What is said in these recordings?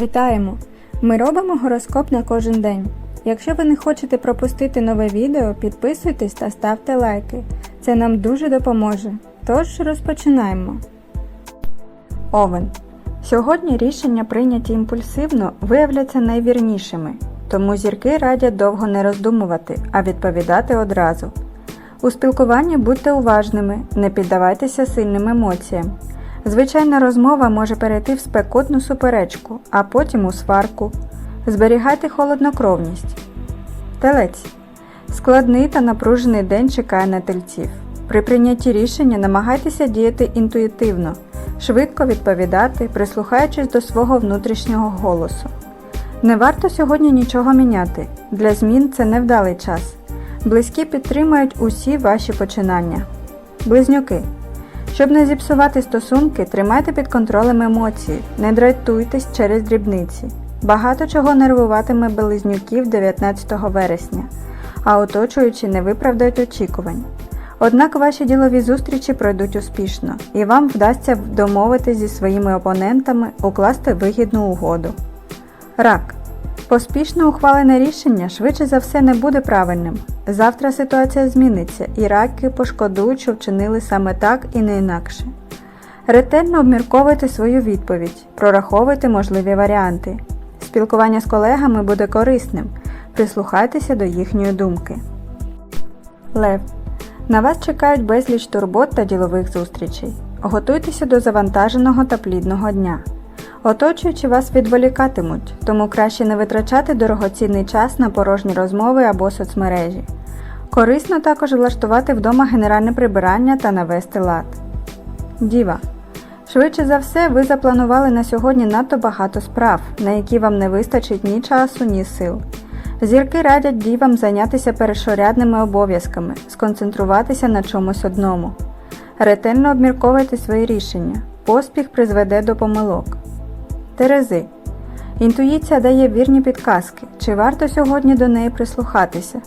Вітаємо! Ми робимо гороскоп на кожен день. Якщо ви не хочете пропустити нове відео, підписуйтесь та ставте лайки. Це нам дуже допоможе. Тож розпочинаємо. Овен. Сьогодні рішення, прийняті імпульсивно, виявляться найвірнішими, тому зірки радять довго не роздумувати, а відповідати одразу. У спілкуванні будьте уважними, не піддавайтеся сильним емоціям. Звичайна розмова може перейти в спекотну суперечку, а потім у сварку. Зберігайте холоднокровність. Телець. Складний та напружений день чекає на тельців. При прийнятті рішення намагайтеся діяти інтуїтивно, швидко відповідати, прислухаючись до свого внутрішнього голосу. Не варто сьогодні нічого міняти. Для змін це невдалий час. Близькі підтримують усі ваші починання. Близнюки. Щоб не зіпсувати стосунки, тримайте під контролем емоції, не дратуйтесь через дрібниці. Багато чого нервуватиме близнюків 19 вересня, а оточуючі не виправдають очікувань. Однак ваші ділові зустрічі пройдуть успішно, і вам вдасться домовитись зі своїми опонентами, укласти вигідну угоду. Рак. Поспішно ухвалене рішення швидше за все не буде правильним. Завтра ситуація зміниться, і раки пошкодують, що вчинили саме так і не інакше. Ретельно обмірковуйте свою відповідь, прораховуйте можливі варіанти. Спілкування з колегами буде корисним, прислухайтеся до їхньої думки. Лев. На вас чекають безліч турбот та ділових зустрічей. Готуйтеся до завантаженого та плідного дня. Оточуючи вас відволікатимуть, тому краще не витрачати дорогоцінний час на порожні розмови або соцмережі. Корисно також влаштувати вдома генеральне прибирання та навести лад. Діва. Швидше за все, ви запланували на сьогодні надто багато справ, на які вам не вистачить ні часу, ні сил. Зірки радять дівам зайнятися першорядними обов'язками, сконцентруватися на чомусь одному. Ретельно обмірковуйте свої рішення. Поспіх призведе до помилок. Терези. Інтуїція дає вірні підказки, чи варто сьогодні до неї прислухатися.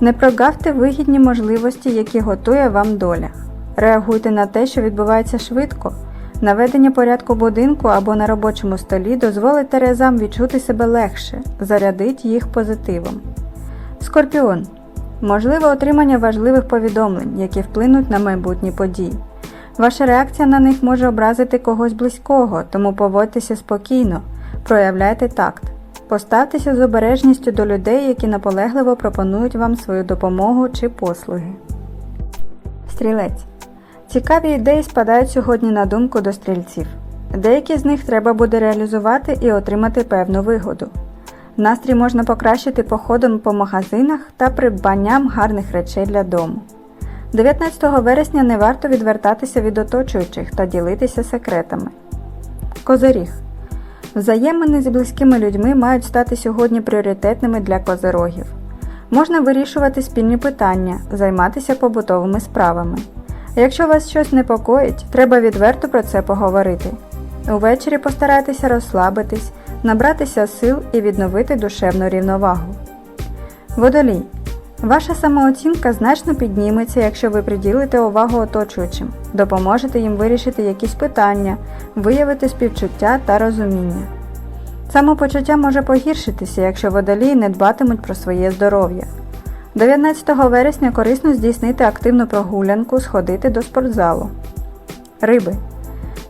Не прогавте вигідні можливості, які готує вам доля. Реагуйте на те, що відбувається швидко. Наведення порядку будинку або на робочому столі дозволить терезам відчути себе легше, зарядить їх позитивом. Скорпіон. Можливе отримання важливих повідомлень, які вплинуть на майбутні події. Ваша реакція на них може образити когось близького, тому поводьтеся спокійно, проявляйте такт. Поставтеся з обережністю до людей, які наполегливо пропонують вам свою допомогу чи послуги. Стрілець. Цікаві ідеї спадають сьогодні на думку до стрільців. Деякі з них треба буде реалізувати і отримати певну вигоду. Настрій можна покращити походом по магазинах та придбанням гарних речей для дому. 19 вересня не варто відвертатися від оточуючих та ділитися секретами. Козиріг. Взаємини з близькими людьми мають стати сьогодні пріоритетними для козирогів. Можна вирішувати спільні питання, займатися побутовими справами. Якщо вас щось непокоїть, треба відверто про це поговорити. Увечері постарайтеся розслабитись, набратися сил і відновити душевну рівновагу. Водолій. Ваша самооцінка значно підніметься, якщо ви приділите увагу оточуючим, допоможете їм вирішити якісь питання, виявити співчуття та розуміння. Самопочуття може погіршитися, якщо водолії не дбатимуть про своє здоров'я. 19 вересня корисно здійснити активну прогулянку, сходити до спортзалу. Риби.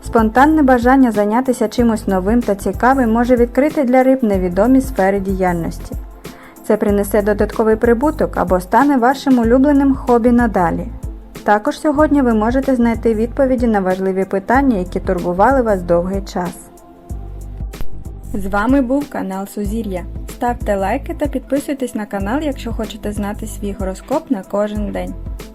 Спонтанне бажання зайнятися чимось новим та цікавим може відкрити для риб невідомі сфери діяльності. Це принесе додатковий прибуток або стане вашим улюбленим хобі надалі. Також сьогодні ви можете знайти відповіді на важливі питання, які турбували вас довгий час. З вами був канал Сузір'я. Ставте лайки та підписуйтесь на канал, якщо хочете знати свій гороскоп на кожен день.